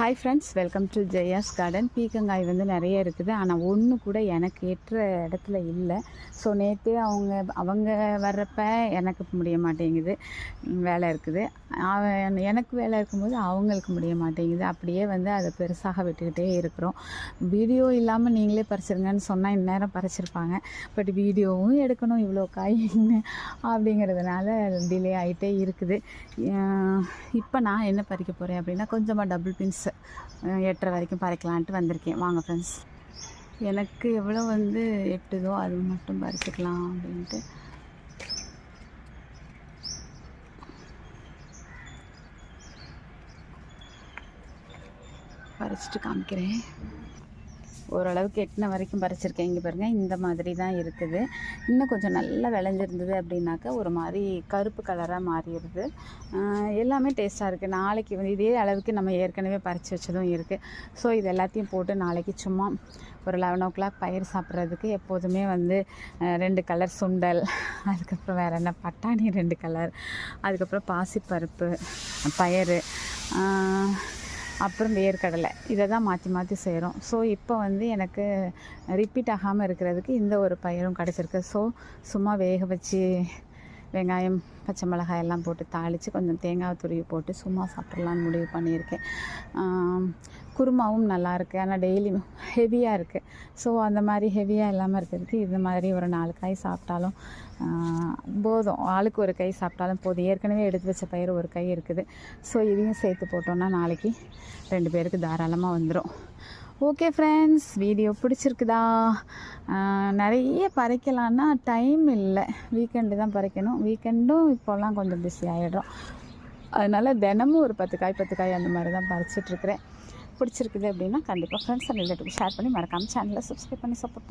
Hi friends welcome to Jaya's garden பீக்கங்காய் வந்து நிறைய இருக்குது. ஆனால் ஒன்று கூட எனக்கு ஏற்ற இடத்துல இல்லை. ஸோ நேற்று அவங்க அவங்க வர்றப்ப எனக்கு முடிய மாட்டேங்குது. வேலை இருக்குது. அவன் எனக்கு வேலை இருக்கும்போது அவங்களுக்கு முடிய மாட்டேங்குது. அப்படியே வந்து அதை பெருசாக விட்டுக்கிட்டே இருக்கிறோம். வீடியோ இல்லாமல் நீங்களே பறிச்சிருங்கன்னு சொன்னால் இந்நேரம் பறிச்சிருப்பாங்க. பட் வீடியோவும் எடுக்கணும் இவ்வளோ காய்ன்னு அப்படிங்கிறதுனால டிலே ஆகிட்டே இருக்குது. இப்போ நான் என்ன பறிக்க போகிறேன் அப்படின்னா கொஞ்சமாக டபுள் பின்ஸ் எட்டரை வரைக்கும் பறிக்கலான்ட்டு வந்திருக்கேன். வாங்க ஃப்ரெண்ட்ஸ் எனக்கு எவ்வளோ வந்து எட்டுதோ அது மட்டும் பறிச்சுக்கலாம் அப்படின்ட்டு. பறிச்சுட்டு காமிக்கிறேன். ஓரளவுக்கு எட்டின வரைக்கும் பறிச்சிருக்கேன். இங்கே பாருங்கள் இந்த மாதிரி தான் இருக்குது. இன்னும் கொஞ்சம் நல்லா விளைஞ்சிருந்தது அப்படின்னாக்கா ஒரு மாதிரி கருப்பு கலராக மாறிடுது. எல்லாமே டேஸ்ட்டாக இருக்குது நாளைக்கு வந்து இதே அளவுக்கு நம்ம ஏற்கனவே பறித்து வச்சதும் இருக்குது ஸோ இது எல்லாத்தையும் போட்டு நாளைக்கு சும்மா ஒரு லெவன் ஓ கிளாக் பயிர் சாப்பிட்றதுக்கு எப்போதுமே வந்து ரெண்டு கலர் சுண்டல் அதுக்கப்புறம் வேறு என்ன பட்டாணி ரெண்டு கலர் அதுக்கப்புறம் பாசிப்பருப்பு பயறு அப்புறம் வேர்க்கடலை. இதை தான் மாற்றி மாற்றி செய்கிறோம் ஸோ இப்போ வந்து எனக்கு ரிப்பீட் ஆகாமல் இருக்கிறதுக்கு இந்த ஒரு பயிரும் கிடச்சிருக்கு. ஸோ சும்மா வேக வச்சு வெங்காயம் பச்சை மிளகாய் எல்லாம் போட்டு தாளித்து கொஞ்சம் தேங்காய் துருவி போட்டு சும்மா சாப்பிட்லான்னு முடிவு பண்ணியிருக்கேன். குருமாவும் நல்லா இருக்குது ஆனால் டெய்லி ஹெவியாக இருக்குது ஸோ அந்த மாதிரி ஹெவியாக இல்லாமல் இருக்கிறதுக்கு இந்த மாதிரி ஒரு நாலு காய் சாப்பிட்டாலும் போதும். ஆளுக்கு ஒரு கை சாப்பிட்டாலும் போதும். ஏற்கனவே எடுத்து வச்ச பயிர் ஒரு கை இருக்குது. ஸோ இதையும் சேர்த்து போட்டோன்னா நாளைக்கு ரெண்டு பேருக்கு தாராளமாக வந்துடும் ஓகே ஃப்ரெண்ட்ஸ் வீடியோ பிடிச்சிருக்குதா? நிறைய பறைக்கலான்னா டைம் இல்லை. வீக்கெண்டு தான் பறைக்கணும். வீக்கெண்டும் இப்போல்லாம் கொஞ்சம் பிஸி ஆகிடுறோம் அதனால் தினமும் ஒரு பத்து காய் பத்து காய் அந்த மாதிரி தான் பறிச்சிட்ருக்குறேன் பிடிச்சிருக்குது அப்படின்னா கண்டிப்பாக ஃப்ரெண்ட்ஸ் அண்ட் ரிலேட்டிவ் ஷேர் பண்ணி மறக்காமல் சேனலை சப்ஸ்கிரைப் பண்ணி சப்போர்ட்